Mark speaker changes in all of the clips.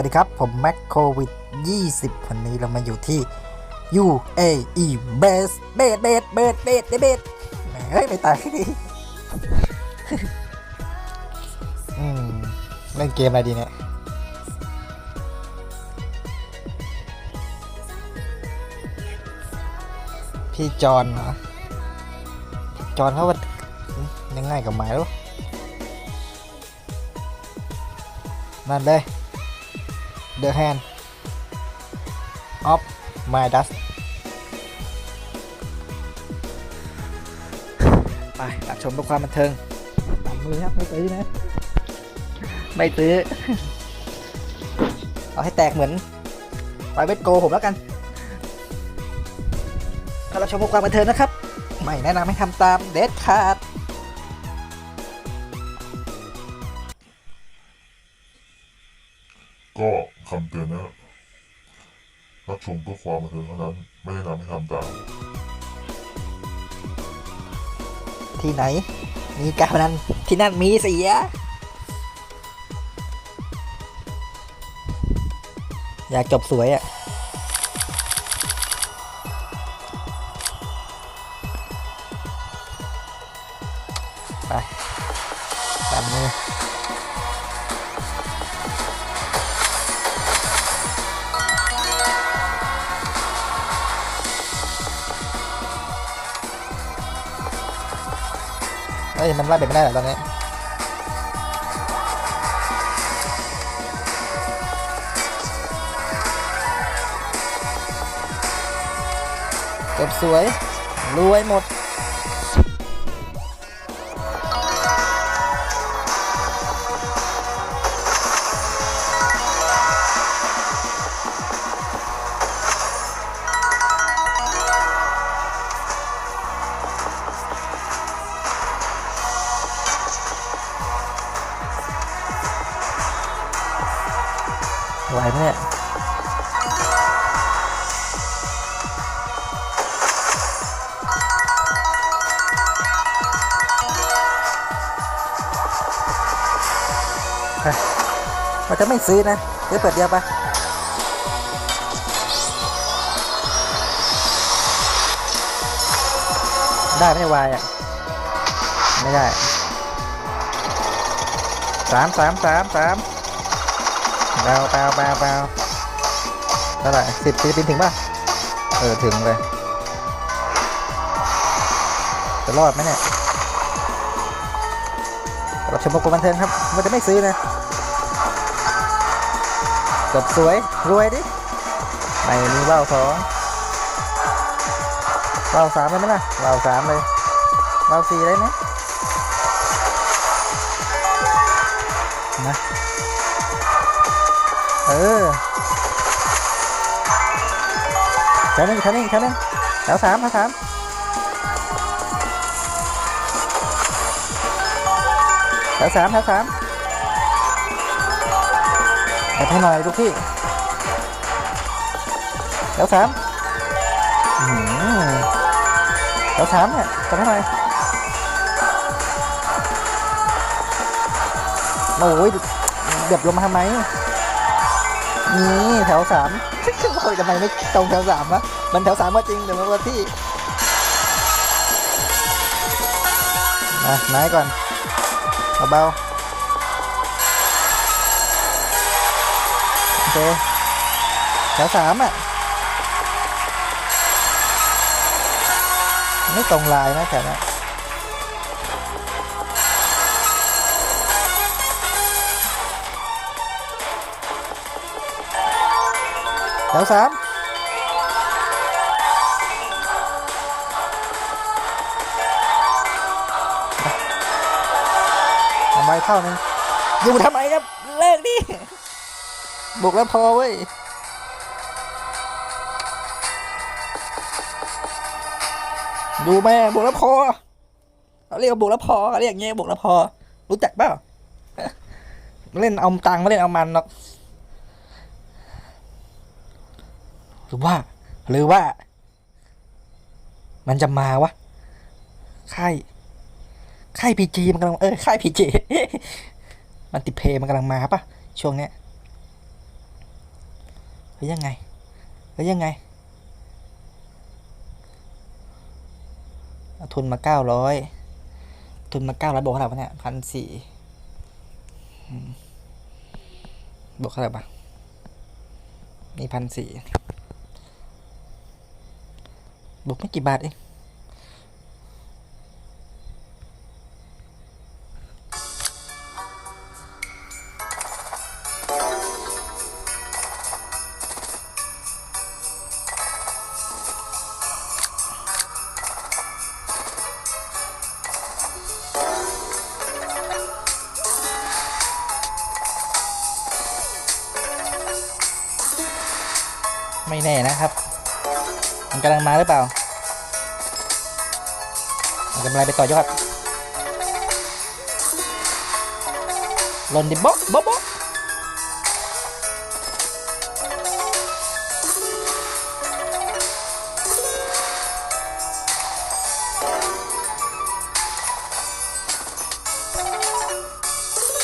Speaker 1: วัสดีครับ ผมแม็กโควิด 20 วันนี้เรามาอยู่ที่ UAE Base เบสเบสเบสเบสเบสแมเฮ้ย ไม่ตายดิอืมเล่นเกมอะไรดีเนี่ยพี่จอนเหรอจอนเขาว่ายังไงกับหมายแล้นั่นเลย The Hand of My Dust ไปรับชมด้วยความบันเทิงตามมือครับไม่ตื้อนะ ไม่ตื้อ เอาให้แตกเหมือนไปเวทโกผมแล้วกันก็รับชมด้วยความบันเทิงนะครับ ไม่แนะนำให้ทำตามเด็ดขาด
Speaker 2: ก็คำเตือนนะรับชมเพื่อความบันเทิงเท่านั้น ไม่แนะนำให้ทำตาม
Speaker 1: ที่ไหน มีการพนันที่นั่นมีเสีย อยากจบสวยอะ่ เฮ้ยมันไล่ไปไม่ได้เหรอตอนนี้จบสวยรวยหมด ไหวไหมเนี่ยมันจะไม่ซื้อนะเดี๋ยวเปิดเดียวปะได้ไม่วายอะ ไม่ได้สามสามสามสาม เบาเบาเบาเบาเท่าไหร่สิบฟิลิปปินส์ถึงป่ะ เออ ถึงเลย จะรอดไหมเนี่ยรับชมประกวดบันเทิงครับมันจะไม่ซื้อนะจบสวย รวยดิไม่มีว่าวสองว่าวสามเลยไหมล่ะว่าวสามเลยว่าวสี่ได้ไหมนะ เออแถวนึงแถวนึงแถวนึงแถวสามแถวสามแถวสามแถวสามจัดให้หน่อยลูกพี่แถวสามแถวสามเนี่ยจัดให้หน่อยโอ้ยเดือบลงมาทำไม นี่แถวสามโอ้ยทำไมไม่ตรงแถวสามวะมันแถวสามก็จริงแต่มันว่าที่มาไหนก่อนเบาโอเคแถวสามอะไม่ตรงลายนะแถวนี้ แถวสามทำไมเข้านึงอยู่ทำไมครับ เลิกดิบวกแล้วพอเว้ยดูแม่บวกแล้วพอเขาเรียกว่าบวกแล้วพอเขาเรียกอย่างเงี้ยบวกแล้วพอ รู้จักเปล่าเล่นเอาตังค์ไม่เล่นเอามันหรอก หรือว่า หรือว่า มันจะมาวะค่ายค่ายพีจีมันกำลังเออค่ายพีจีมันติเพย์มันกำลังมาปะช่วงเนี้ยเฮ้ยยังไงเฮ้ยยังไงเอาทุนมาเก้าร้อยทุนมาเก้าร้อยบวกเท่าไหร่วะเนี่ยพันสี่บวกเท่าไหร่ปะมีพันสี่ บวกไม่กี่บาทเอง หรือเปล่ามันกำลังไปต่อยอดลนดิบ๊อบบ๊อบบ๊อบ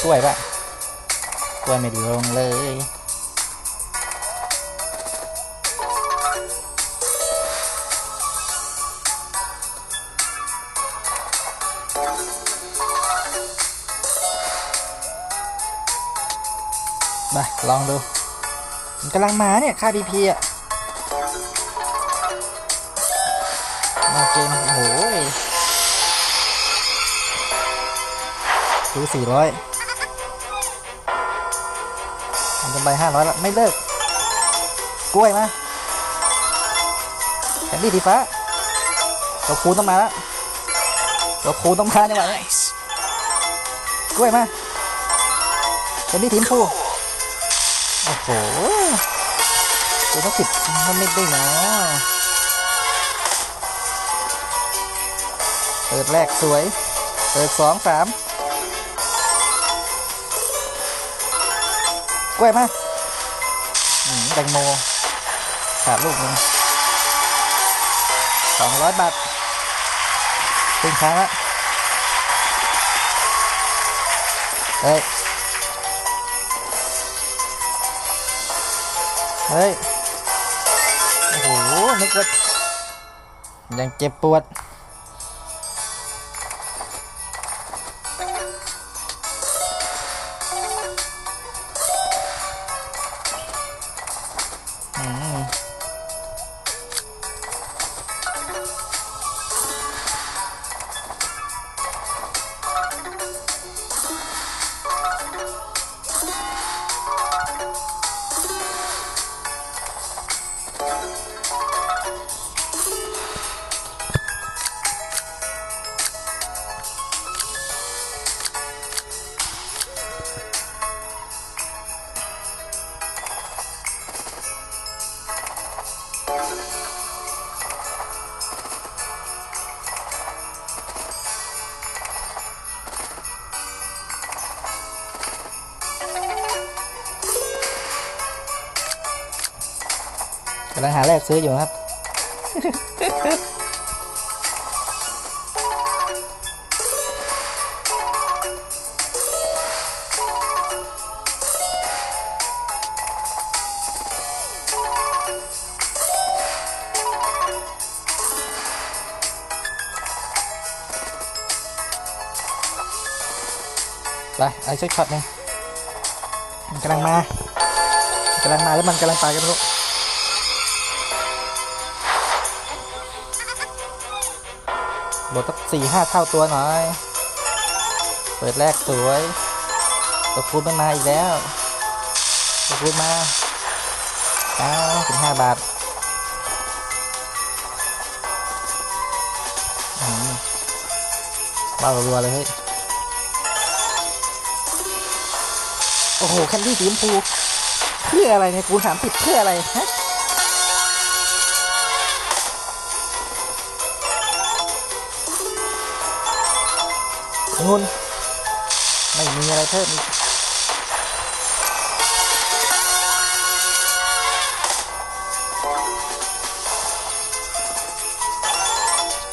Speaker 1: กล้วยปะกล้วยไม่ดีลงเลย มา ลองดู มันกำลังมาเนี่ย ค่า PP อะมาเกม โอ้โหยดูสี่ร้อยมันจะไปห้าร้อยละไม่เลิก กล้วยมาแคนดี้สีฟ้าตัวคูต้องมาแล้วตัวคูต้องมาในวันนี้กล้วยมาแคนดี้ทีมพู โอ้โหตัวต้องสิบมันไม่ได้นะเปิดแรกสวย เปิดสองสามกล้วยมาอืมแตงโมขาดลูกหนึงสองร้อยบาทเป็นค้างละเฮ้ย เฮ้ย โอ้โหนึกว่ายังเจ็บปวด กำลังหาแรกซื้ออยู่ครับ ไปไอ้ช็อตช็อตหนึงมันกำลังมามันกำลังมาแล้วมันกำลังไปกันไม่รู้ลดสัก สี่ห้าเท่าตัวหน่อย เปิดแรกสวยตัวคูณมันมาอีกแล้วตัวคูณมาอ้าวถึงห้าบาทมบ้ารัวเลยเฮ้ย โอ้โห แคนดี้สีชมพูเพื่ออะไรเนี่ยคูณสามสิบเพื่ออะไรฮะ องุ่น ไม่มีอะไรเพิ่มอีก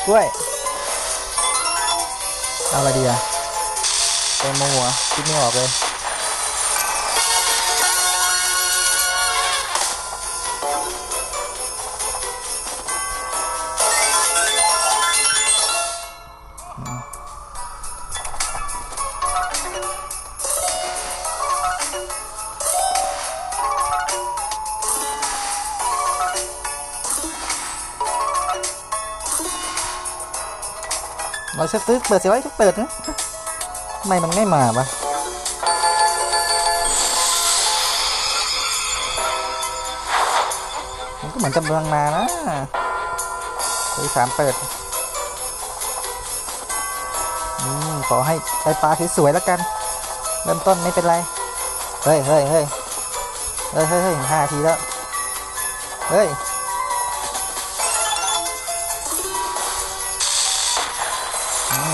Speaker 1: กล้วย เอาอะไรดีอะเป็นมหัวคิดไม่ออกเลย เราจะซื้อเปิดเสียไว้ทุกเปิดนะทำไมมันไม่มาปะมันก็เหมือนจะกำลังมานะซื้อสามเปิดอืมขอให้ได้ปลาสวยๆแล้วกัน เริ่มต้นไม่เป็นไร เฮ้ยเฮ้ยเฮ้ยเฮ้ยเฮ้ยห้าทีแล้ว เฮ้ย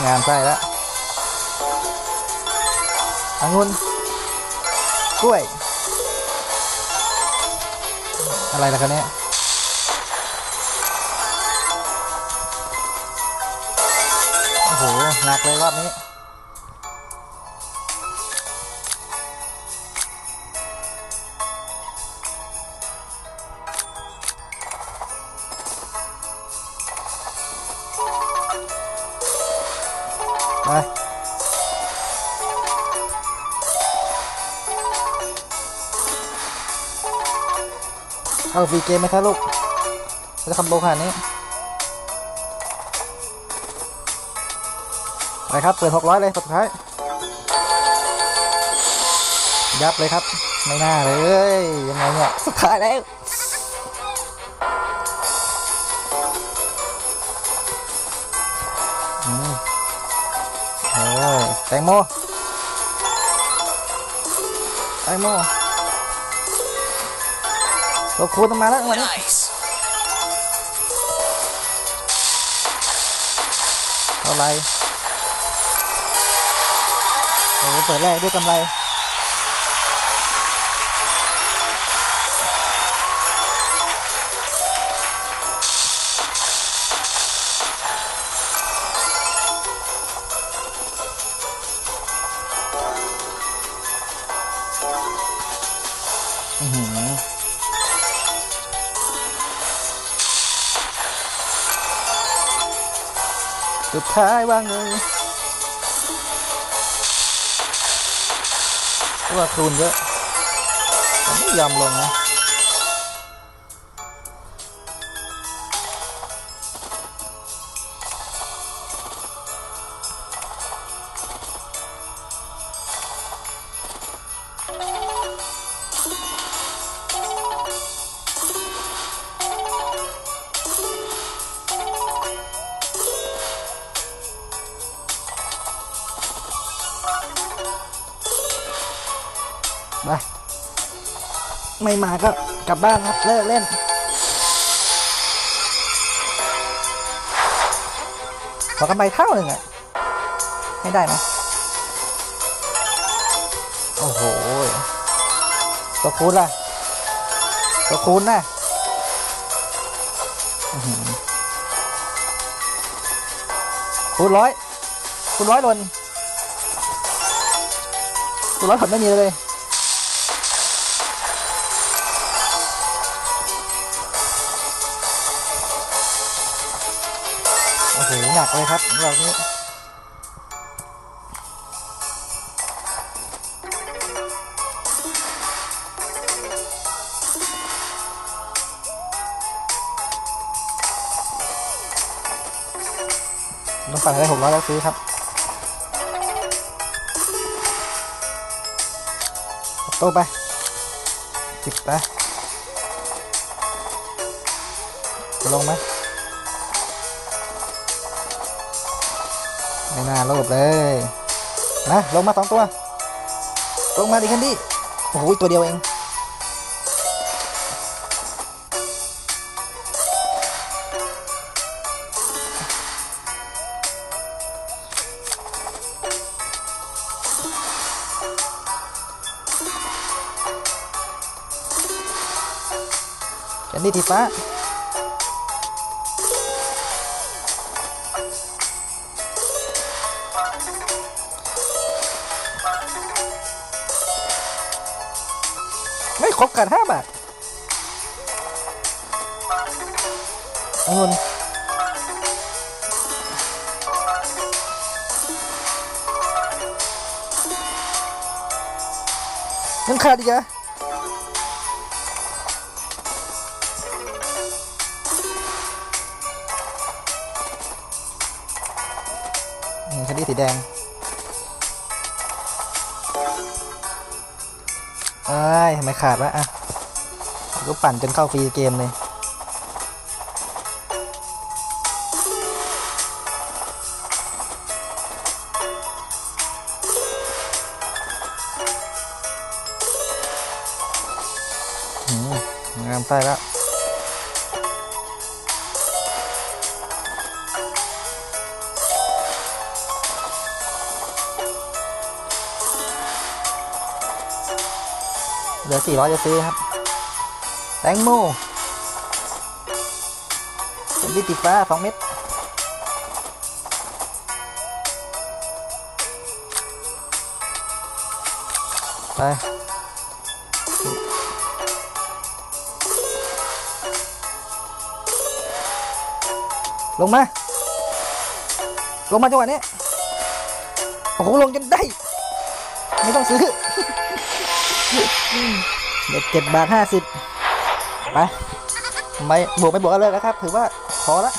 Speaker 1: งามใกล้แล้วองุ่นกล้วย อะไรล่ะครับเนี่ยโอ้โหหนักเลยรอบนี้ ไปเอาฟรีเกมไหมครับลูกจะคอมโบขนาดนี้ ไปครับ เปิด 600 เลยสุดท้าย ยับเลยครับ ไม่น่าเลย ยังไงเนี่ย สุดท้ายแล้ว แตงโม แตงโมตัวคูณต้องมาแล้ววันนี้
Speaker 3: Nice.
Speaker 1: เท่าไหรโอ้โหเปิดแรกด้วยกำไร อือสุดท้ายว่างเลยว่าคูณเยอะไม่ยอมลงนะ ไม่มาก็กลับบ้านครับเลิกเล่น ขอกำไรเท่าหนึ่งอะไม่ได้นะโอ้โหตัวคูณล่ะตัวคูณนะคูณร้อยคูณร้อยหล่นคูณร้อยผลไม่มีเลย หนักเลยครับรอบนี้ต้องปั่ได้หกร้อยแล้วซื้อครับ โต้ไปจิบไปจะลงไหม ไม่น่าโลภเลยนะลงมาสองตัว ลงมาดิคันดี้โอ้โหตัวเดียวเอง แคนดี้ทีฟ้า ครบกันห้าบาทองุ่นยังขาดอีกออืมแคนดี้สีแดง เอ้ยทำไมขาดวะอะก็ปั่นจนเข้าฟรีเกมเลยงามไส้แล้ว ลือ400จะซื้อครับ แตงโมเป็นดิติฟ้า2เม็ดไปลงมา ลงมาจังหวะนี้ โอ้โห ลงจนได้ ไม่ต้องซื้อเด็กเจ็ดบาทห้าสิบไปไม่บวกไม่บวกกันเลยนะครับ ถือว่าพอละ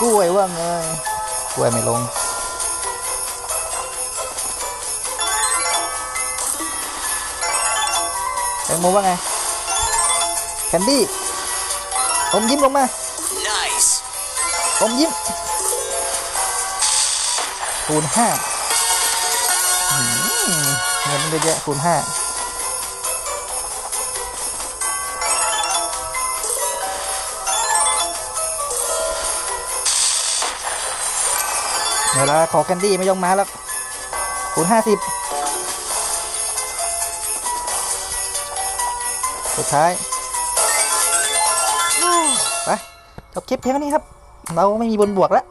Speaker 1: กล้วยว่างเลยกล้วยไม่ลงแตงโมว่าไงแคนดี้อมยิ้มลงมา
Speaker 3: Nice.
Speaker 1: อมยิ้ม คูณห้าเงินเยอะแยะคูณห้าเดี๋ยวลาขอแคนดี้ไม่ยองมาแล้วคูณห้าสิบสุดท้าย ไป จบคลิปเพียงเท่านี้ครับ เราไม่มีบนบวกแล้ว